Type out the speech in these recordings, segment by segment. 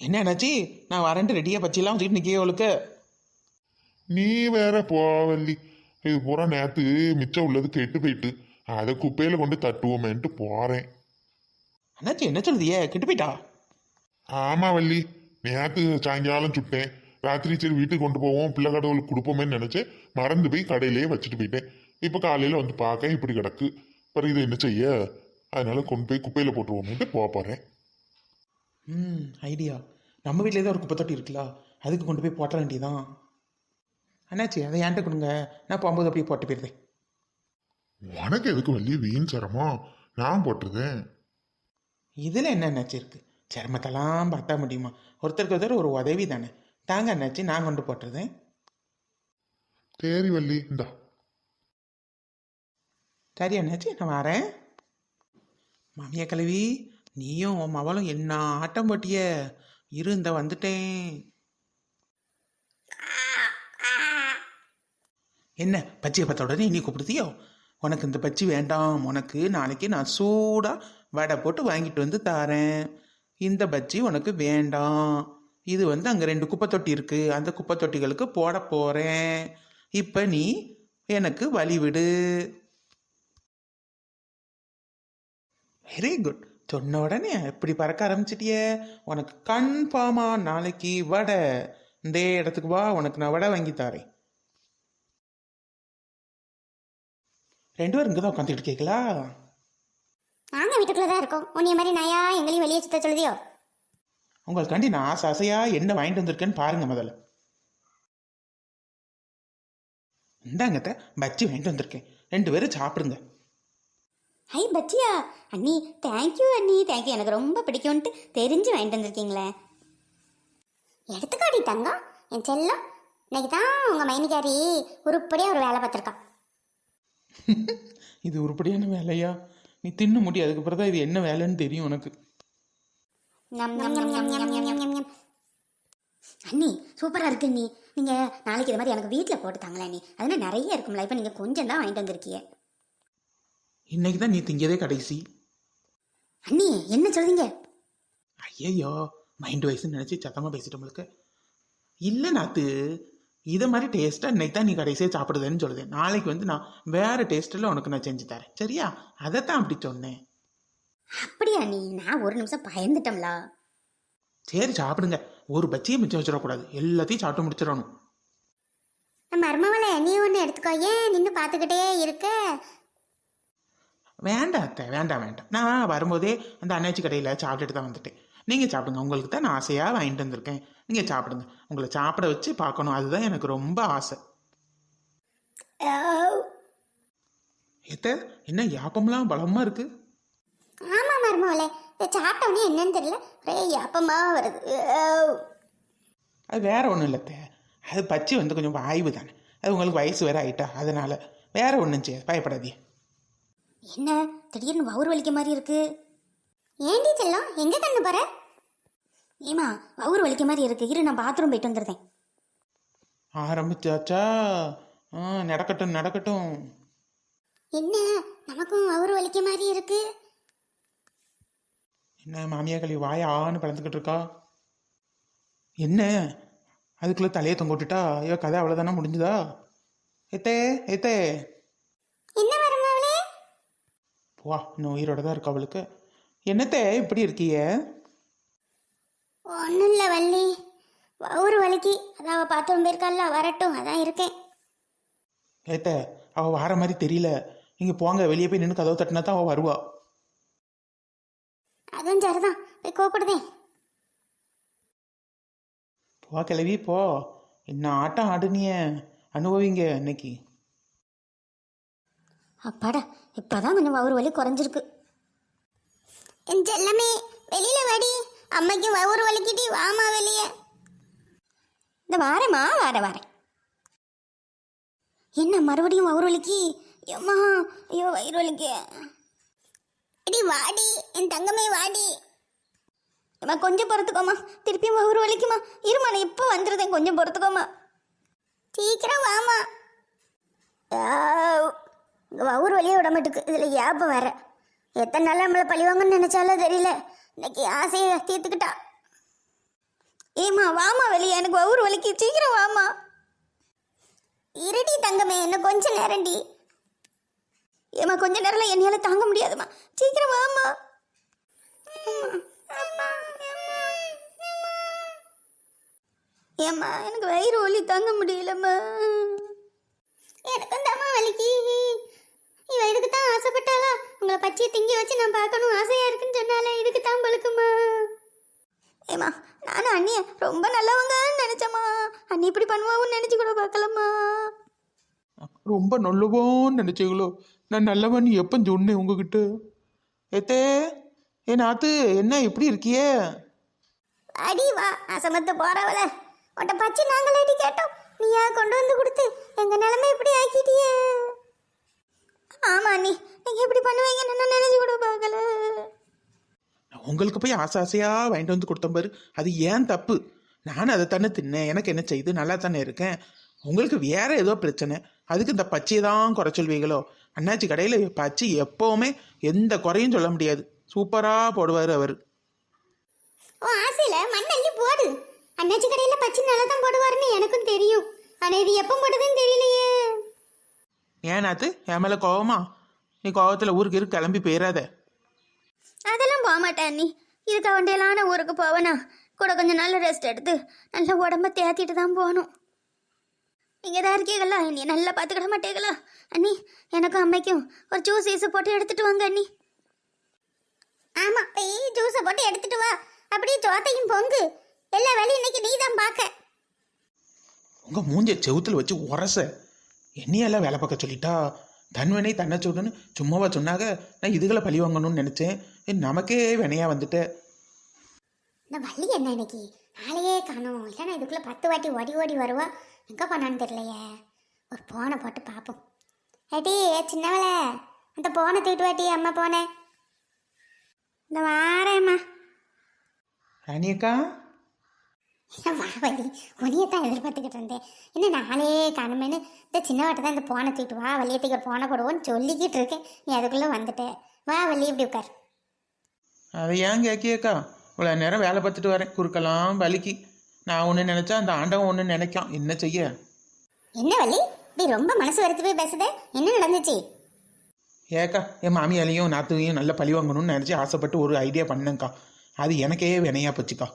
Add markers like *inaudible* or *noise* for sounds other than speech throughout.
என்ன என்னாச்சு நான் வரேன்ட்டு ரெடியாக பச்சிலாம் வச்சுக்கிட்டு நிற்கே அவளுக்கு நீ வேற போவல்லி இது பூரா நேத்து மிச்சம் உள்ளது கெட்டு போயிட்டு. அதை குப்பையில கொண்டு தட்டுவோமேன்ட்டு போறேன். அண்ணாச்சி என்ன சொல்லுதியே? கெட்டு போயிட்டா? ஆமா வள்ளி. நேத்து சாயங்காலம் சுட்டேன். ராத்திரி சரி வீட்டுக்கு கொண்டு போவோம் பிள்ளை கடவுளுக்கு கொடுப்போமேன்னு நினைச்சேன் மறந்து போய் கடையிலேயே வச்சுட்டு போயிட்டேன். இப்போ காலையில வந்து பார்க்க இப்படி கிடக்கு. அப்புறம் இதை என்ன செய்ய? அதனால கொண்டு போய் குப்பையில போட்டுருவோமேன்ட்டு போக போறேன். ம் ஐடியா. நம்ம வீட்டிலே தான் ஒரு குப்பை தொட்டி இருக்குல்ல அதுக்கு கொண்டு போய் போட்ட வேண்டியதான் அண்ணாச்சி அதை என்கிட்ட கொடுங்க. நான் போகும்போது அப்படியே போட்டு போயிருந்தேன் உனக்கு எதுக்கு வள்ளி? வீண் சிரமம். நான் போட்டுருதேன் இதில் என்ன அண்ணாச்சி இருக்கு? சிரமத்தெல்லாம் பார்த்தா முடியுமா? ஒருத்தருக்கு ஒருத்தர் ஒரு உதவி தானே. தாங்க அண்ணாச்சி நான் கொண்டு போட்டுருதேன் சரி வள்ளி இந்தா. சரி அண்ணாச்சி நான் வரேன். மாமியா கழுவி நீயும் உன் மவளும் என்ன ஆட்டம் போட்டிய? இருந்த வந்துட்டேன். என்ன பச்சையை பார்த்த உடனே நீ கூப்பிடுதியோ? உனக்கு இந்த பச்சி வேண்டாம். உனக்கு நாளைக்கு நான் சூடாக வடை போட்டு வாங்கிட்டு வந்து தாரேன். இந்த பஜ்ஜி உனக்கு வேண்டாம். இது வந்து அங்கே ரெண்டு குப்பை தொட்டி இருக்குது அந்த குப்பை தொட்டிகளுக்கு போட போகிறேன் இப்போ நீ எனக்கு வழி விடு. வெரி குட் சொன்ன உடனே இப்படி பறக்க ஆரம்பிச்சிட்டியே. உனக்கு கன்ஃபார்மா நாளைக்கு வடை. இந்த இடத்துக்கு வா உனக்கு நான் வடை வாங்கி தரேன். ரெண்டு பேரும் இங்கே தான் உட்காந்துட்டு கேட்கலா நாங்க வீட்டுக்குள்ள தான் இருக்கோம். உன்னைய மாதிரி நாயா எங்களையும் வெளியே சுத்த சொல்லுதியோ? உங்களுக்காண்டி நான் ஆசை ஆசையா என்ன வாங்கிட்டு வந்திருக்கேன்னு பாருங்க முதல்ல. இந்தாங்கத்த பச்சி வாங்கிட்டு வந்திருக்கேன். ரெண்டு பேரும் சாப்பிடுங்க. ஹை பச்சியா அண்ணி தேங்க்யூ அண்ணி. தேங்க்யூ எனக்கு ரொம்ப பிடிக்கும்ன்ட்டு தெரிஞ்சு வாங்கிட்டு வந்திருக்கீங்களே. எடுத்துக்காடி தங்கம். என் செல்லம். இன்னைக்கு தான் உங்கள் மைனிகாரி உருப்படியாக ஒரு வேலை பார்த்துருக்கா *laughs* இது உருப்படியான வேலையா? நீ தின்ன முடியும் அதுக்கு பிறகு தான் இது என்ன வேலைன்னு தெரியும் உனக்கு. அண்ணி சூப்பராக இருக்கு அண்ணி. நீங்கள் நாளைக்கு இது மாதிரி எனக்கு வீட்டில் போட்டு தாங்களே அண்ணி. அதனால் நிறைய இருக்கும்ல. இப்போ நீங்கள் கொஞ்சம் தான் வாங்கிட்டு வந்திருக்கீங்க இன்னைக்கு தான் நீ திங்கதே கடைசி. அண்ணி என்ன சொல்றீங்க? ஐயையோ மைண்ட் வயசுன்னு நினச்சி சத்தமாக பேசிட்டோம்களுக்கு இல்லை நாத்து இதை மாதிரி டேஸ்ட்டாக இன்னைக்கு தான் நீ கடைசியாக சாப்பிடுதுன்னு சொல்லுதேன். நாளைக்கு வந்து நான் வேறு டேஸ்ட்டில் உனக்கு நான் செஞ்சு தரேன். சரியா? அதைத்தான் அப்படி சொன்னேன். அப்படியா நீ நான் ஒரு நிமிஷம் பயந்துட்டோம்ல. சரி சாப்பிடுங்க. ஒரு பச்சியை மிச்சம் வச்சிடக்கூடாது. எல்லாத்தையும் சாப்பிட்டு முடிச்சிடணும். மருமவளை நீ ஒன்று எடுத்துக்கோ. ஏன் நின்று பார்த்துக்கிட்டே இருக்க? வேண்டாம் அத்தை வேண்டாம் வேண்டாம். நான் வரும்போதே அந்த அண்ணாச்சி கடையில் சாப்பிட்டுட்டு தான் வந்துட்டேன். நீங்கள் சாப்பிடுங்க உங்களுக்கு தான் நான் ஆசையாக வாங்கிட்டு வந்திருக்கேன். நீங்கள் சாப்பிடுங்க. உங்களை சாப்பிட வச்சு பார்க்கணும். அதுதான் எனக்கு ரொம்ப ஆசை. எத்த என்ன யாப்பம்லாம் பலமாக இருக்குது ஆமா மருமவளே இந்த சாப்பிட்டவனே என்னன்னு தெரியல. ஒரே யாப்பமா வருது. அது வேற ஒன்றும் இல்லை அத்தை. அது பச்சி வந்து கொஞ்சம் வாய்வு தானே. அது உங்களுக்கு வயசு வேற ஆயிட்டா. அதனால வேற ஒன்றும் செய்ய பயப்படாதீங்க. என்ன? திடீர்னு வவுறு வலிக்க மாதிரி இருக்கு. ஏண்டி செல்லம்? எங்க கண்ணு போற? ஏமா வவுறு வலிக்க மாதிரி இருக்கு. இரு நான் பாத்ரூம் போயிட்டு வந்துருந்தேன் ஆரம்பிச்சாச்சா? ஆ நடக்கட்டும் நடக்கட்டும். என்ன? நமக்கும் வவுறு வலிக்க மாதிரி இருக்கு. என்ன மாமியா கழி வாய ஆன்னு பிளந்துக்கிட்டு இருக்கா? என்ன? அதுக்குள்ள தலையை தொங்க விட்டுட்டா? ஐயோ கதை அவ்வளோதானே முடிஞ்சுதா? ஏத்தே ஏத்தே என்ன வா இன்னும் உயிரோட தான் இருக்கா அவளுக்கு. என்னத்தே இப்படி இருக்கியே? ஒன்றும் இல்லை வள்ளி. வவுறு வலிக்கு. அதான் அவள் பாத்ரூம் போயிருக்கால வரட்டும் அதான் இருக்கேன். ஏத்த அவள் வார மாதிரி தெரியல. நீங்கள் போங்க வெளியே போய் நின்று கதவை தட்டினா தான் அவள் வருவா. அதுவும் சரிதான். போய் கூப்பிடுதேன் போ கிளவி போ. என்ன ஆட்டம் ஆடுனிய? அனுபவிங்க இன்னைக்கு. அப்பாடா இப்பதான் கொஞ்சம் வவுறு வலி குறைஞ்சிருக்கு. என் செல்லமே வெளியில வாடி. அம்மைக்கு வவுறு வலிக்கிட்டி வாமா வெளிய. இந்த வாரேம்மா வார வாரேன். என்ன மறுபடியும் வவுறு வலிக்கு? எம்மா ஐயோ வயிறு வலிக்கு. அடி வாடி. என் தங்கமே வாடி. அம்மா கொஞ்சம் பொறுத்துக்கோமா திருப்பியும் வவுறு வலிக்குமா? இருமா நான் இப்போ வந்துருதேன்? கொஞ்சம் பொறுத்துக்கோமா சீக்கிரம் வாமா. வவுறு வழியே விட மாட்டுக்கு. இதில் ஏப்பம் வேற. எத்தனை நாள் நம்மளை பழிவாங்கன்னு நினைச்சாலும் தெரியல. இன்னைக்கு ஆசையை தீர்த்துக்கிட்டா. ஏம்மா வாமா வெளியே. எனக்கு ஒவ்வொரு வலிக்கு. சீக்கிரம் வாமா இருடி தங்கமே இன்னும் கொஞ்ச நேரம்டி. ஏம்மா கொஞ்ச நேரம்ல என்னால தாங்க முடியாதும்மா. சீக்கிரம் வாமா ஏம்மா எனக்கு வயிறு வலி தாங்க முடியலம்மா. எனக்கும் தாம்மா வலிக்கு இவ இதுக்கு தான் ஆசைப்பட்டாளா உங்களை பச்சையை திங்கி வச்சு நான் பார்க்கணும் ஆசையா இருக்குன்னு சொன்னாலே இதுக்கு தான் பழுக்குமா? ஏம்மா நானும் அண்ணிய ரொம்ப நல்லவங்கன்னு நினைச்சம்மா. அண்ணி இப்படி பண்ணுவாங்கன்னு நினைச்சு கூட பார்க்கலம்மா. ரொம்ப நல்லவோன்னு நினைச்சீங்களோ? நான் நல்லவன் எப்போ சொன்னேன் உங்ககிட்ட? ஏத்தே ஏ நாத்து என்ன இப்படி இருக்கியே? அடி வா அசமத்து போறவள. உன்ட்ட பச்சை நாங்களேடி கேட்டோம். நீயா கொண்டு வந்து கொடுத்து? எங்க நிலைமை இப்படி ஆக்கிட்டியே? ஆமா அண்ணி. நீங்க இப்படி பண்ணுவீங்கன்னு நான் நினைச்சு கூட பார்க்கல. உங்களுக்கு போய் ஆசை ஆசையா வாங்கிட்டு வந்து கொடுத்தேன் பாரு. அது ஏன் தப்பு? நானும் அதை தானே தின்னேன். எனக்கு என்ன செய்யுது நல்லா தானே இருக்கேன். உங்களுக்கு வேற ஏதோ பிரச்சனை. அதுக்கு இந்த பச்சையை தான் குறை சொல்வீங்களோ? அண்ணாச்சி கடையில் பச்சை எப்போவுமே எந்த குறையும் சொல்ல முடியாது. சூப்பராக போடுவார் அவர். ஓ ஆசையில மண் அள்ளி போடு. அண்ணாச்சி கடையில பச்சை நல்லா தான் போடுவாருன்னு எனக்கும் தெரியும். ஆனா இது எப்போ போட்டதுன்னு தெரியலையே. ஏன் நாத்து? என் மேலே கோவமா? நீ கோவத்தில் ஊருக்கு இருக்கு கிளம்பி போயிடாத அதெல்லாம் போக மாட்டேன் அண்ணி. இதுக்கு வண்டியிலான ஊருக்கு போவேனா? கூட கொஞ்சம் நல்ல ரெஸ்ட் எடுத்து நல்ல உடம்ப தேத்திட்டு தான் போகணும். நீங்கள் தான் இருக்கீங்களா என்னைய நல்லா பார்த்துக்கிட மாட்டீங்களா? அண்ணி எனக்கும் அம்மைக்கும் ஒரு ஜூஸ் ஈஸை போட்டு எடுத்துட்டு வாங்க அண்ணி. ஆமாம் போய் ஜூஸை போட்டு எடுத்துட்டு வா. அப்படியே சோத்தையும் பொங்கு. எல்லா வேலையும் இன்னைக்கு நீ தான் பார்க்க. உங்கள் மூஞ்ச செவுத்துல வச்சு உரச. என்னையெல்லாம் வேலை பார்க்க சொல்லிட்டா? தன்வனை தன்னை சொல்லுன்னு சும்மாவா சொன்னாங்க நான் இதுகளை பழி வாங்கணும்னு நினச்சேன். நமக்கே வினையா வந்துட்டேன் இந்த வள்ளி என்ன இன்னைக்கு? ஆளையே காணோம். இல்லைன்னா இதுக்குள்ளே பத்து வாட்டி ஓடி ஓடி வருவா. எங்கே போனான்னு தெரியலையே. ஒரு போனை போட்டு பார்ப்போம் ஏட்டி சின்னவளே அந்த போனை தூக்கிட்டு வாட்டி அம்மா போனேன் இந்த வாரேம்மா. ராணியக்கா வா வள்ளி உனியை தான் எதிர்பார்த்துக்கிட்டு இருந்தேன். என்ன நாளே காணுமேனு இந்த சின்ன வாட்டை தான் இந்த போனை தூக்கிட்டு வா வள்ளியத்துக்கு ஒரு போனை போடுவோன்னு சொல்லிக்கிட்டு இருக்கேன். நீ அதுக்குள்ளே வந்துட்ட. வா வள்ளி இப்படி உட்கார். அதை ஏன் கேட்கியக்கா? இவ்வளோ நேரம் வேலை பார்த்துட்டு வரேன். குறுக்கலாம் வலிக்கு. நான் ஒன்று நினச்சா அந்த ஆண்டவன் ஒன்று நினைக்கான். என்ன செய்ய? என்ன வள்ளி? இப்படி ரொம்ப மனசு வருத்து போய் பேசுதே? என்ன நடந்துச்சு? ஏக்கா என் மாமியாலையும் நாத்துவையும் நல்ல பழி வாங்கணும்னு நினச்சி ஆசைப்பட்டு ஒரு ஐடியா பண்ணேங்க்கா அது எனக்கே வினையா போச்சுக்கா.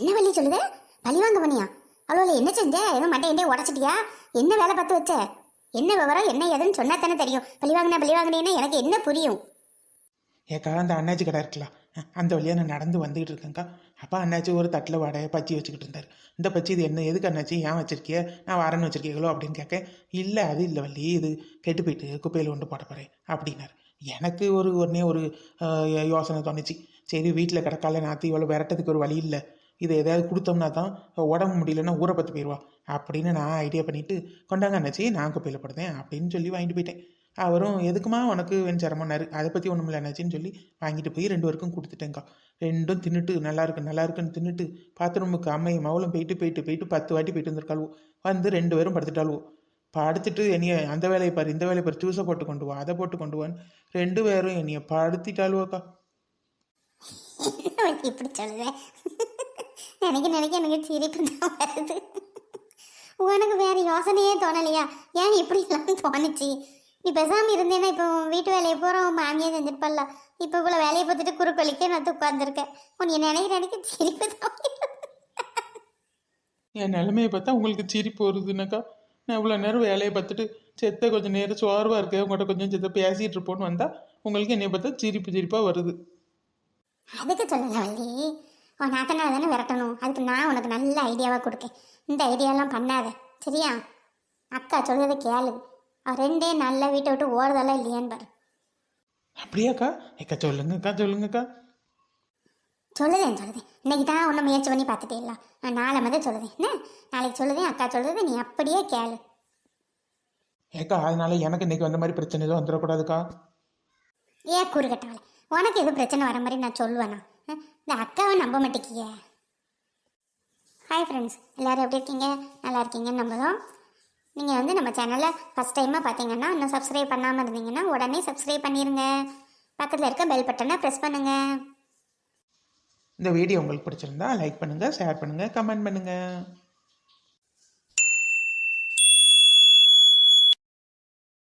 என்ன வள்ளி சொல்லுது? பழி வாங்க பண்ணியா அவ்வளோ என்ன செஞ்ச? ஏதோ மண்டை எண்டே உடச்சிட்டியா? என்ன வேலை பார்த்து வச்ச? என்ன விவரம் என்ன ஏதுன்னு சொன்னா தானே தெரியும். பழி வாங்கினா பழி வாங்கினேன்னா எனக்கு என்ன புரியும்? ஏக்கா அந்த அண்ணாச்சி கடை இருக்கலாம் அந்த வழியாக நான் நடந்து வந்துக்கிட்டு இருக்கேங்க்கா அப்பா அண்ணாச்சி ஒரு தட்டில் வடை பச்சி வச்சுக்கிட்டு இருந்தார். இந்த பச்சி இது என்ன எதுக்கு அண்ணாச்சி ஏன் வச்சிருக்கிய? நான் வரேன்னு வச்சிருக்கீங்களோ அப்படின்னு கேட்க இல்லை அது இல்லை வள்ளி இது கெட்டு போயிட்டு குப்பையில் கொண்டு போட போகிறேன் அப்படின்னாரு. எனக்கு ஒரு உடனே ஒரு யோசனை தோணுச்சு. சரி வீட்டில் கிடக்கால நாற்று இவ்வளோ விரட்டதுக்கு ஒரு வழி இல்லை. இதை எதாவது கொடுத்தோம்னா தான் உடம்பு முடியலன்னா ஊரை பத்து போயிடுவா அப்படின்னு நான் ஐடியா பண்ணிவிட்டு கொண்டாங்க அண்ணாச்சி நான் குப்பையில் படுத்தேன் அப்படின்னு சொல்லி வாங்கிட்டு போயிட்டேன். அவரும் எதுக்குமா உனக்கு வெண் அதை பற்றி ஒன்றும் இல்லை என்னாச்சின்னு சொல்லி வாங்கிட்டு போய் ரெண்டு பேருக்கும் கொடுத்துட்டேங்க்கா ரெண்டும் தின்னுட்டு நல்லா இருக்கு நல்லா இருக்குன்னு தின்னுட்டு பாத்ரூமுக்கு அம்மையும் மவளும் போயிட்டு போயிட்டு போயிட்டு பத்து வாட்டி போயிட்டு வந்திருக்காளுவோ. வந்து ரெண்டு பேரும் படுத்துட்டாளுவோ. படுத்துட்டு என்னைய அந்த வேலையை பாரு இந்த வேலையை பாரு ஜூஸை போட்டு கொண்டு வா அதை போட்டு கொண்டு வான்னு ரெண்டு பேரும் என்னைய படுத்திட்டாளுவோக்கா. *laughs* இப்படி சொல்லுவேன் *laughs* நினைக்க நினைக்க எனக்கு சிரிப்பு தான் வருது. உனக்கு வேற யோசனையே தோணலையா? ஏன் இப்படி எல்லாம் தோணுச்சு? நீ பேசாம இருந்தேன்னா இப்போ வீட்டு வேலையை போகிறோம் மாமியே செஞ்சிருப்பல்ல இப்போ இவ்வளோ வேலையை பார்த்துட்டு குறுக்கொலிக்க நான் உட்காந்துருக்கேன் உன்னை நினைக்க நினைக்க சிரிப்பு தான். என் நிலைமையை பார்த்தா உங்களுக்கு சிரிப்பு வருதுனாக்கா நான் இவ்வளோ நேரம் வேலையை பார்த்துட்டு செத்த கொஞ்சம் நேரம் சோர்வாக இருக்கு உங்கள்கிட்ட கொஞ்சம் செத்த பேசிகிட்டு இருப்போன்னு வந்தால் உங்களுக்கு என்னை பார்த்தா சிரிப்பு சிரிப்பாக வருது. அதுக்கு சொல்லல வள்ளி உன் நாத்தனால தானே விரட்டணும். அதுக்கு நான் உனக்கு நல்ல ஐடியாவாக கொடுக்கேன். இந்த ஐடியாலாம் பண்ணாத. சரியா? அக்கா சொல்றதை கேளு. அவ ரெண்டே நாளில் வீட்டை விட்டு ஓடுதெல்லாம் இல்லையான்னு பாரு. அப்படியாக்கா? ஏக்கா சொல்லுங்கக்கா சொல்லுங்கக்கா. சொல்லுதேன் சொல்லுதேன். இன்னைக்கு தான் உன்னை முயற்சி பண்ணி பார்த்துட்டே இல்லை நான் நாளை முதல் சொல்லுதேன். என்ன? நாளைக்கு சொல்லுதேன் அக்கா சொல்லுது நீ அப்படியே கேளு. ஏக்கா அதனால எனக்கு இன்னைக்கு வந்த மாதிரி பிரச்சனை எதுவும் வந்துடக்கூடாதுக்கா? ஏன் கூறு கட்டவளை உனக்கு எதுவும் பிரச்சனை வர மாதிரி நான் சொல்லுவேனா? அஹ், இந்த அக்காவை நம்ப மாட்டேக்கிய. ஹாய் ஃப்ரெண்ட்ஸ் எல்லோரும் எப்படி இருக்கீங்க? நல்லா இருக்கீங்கன்னு நம்பலாம் நீங்கள் வந்து நம்ம சேனலை ஃபஸ்ட் டைமாக பார்த்தீங்கன்னா இன்னும் சப்ஸ்கிரைப் பண்ணாமல் இருந்தீங்கன்னா உடனே சப்ஸ்கிரைப் பண்ணிடுங்க பக்கத்தில் இருக்க பெல் பட்டனை ப்ரெஸ் பண்ணுங்கள் இந்த வீடியோ உங்களுக்கு பிடிச்சிருந்தா லைக் பண்ணுங்கள் ஷேர் பண்ணுங்கள் கமெண்ட் பண்ணுங்கள்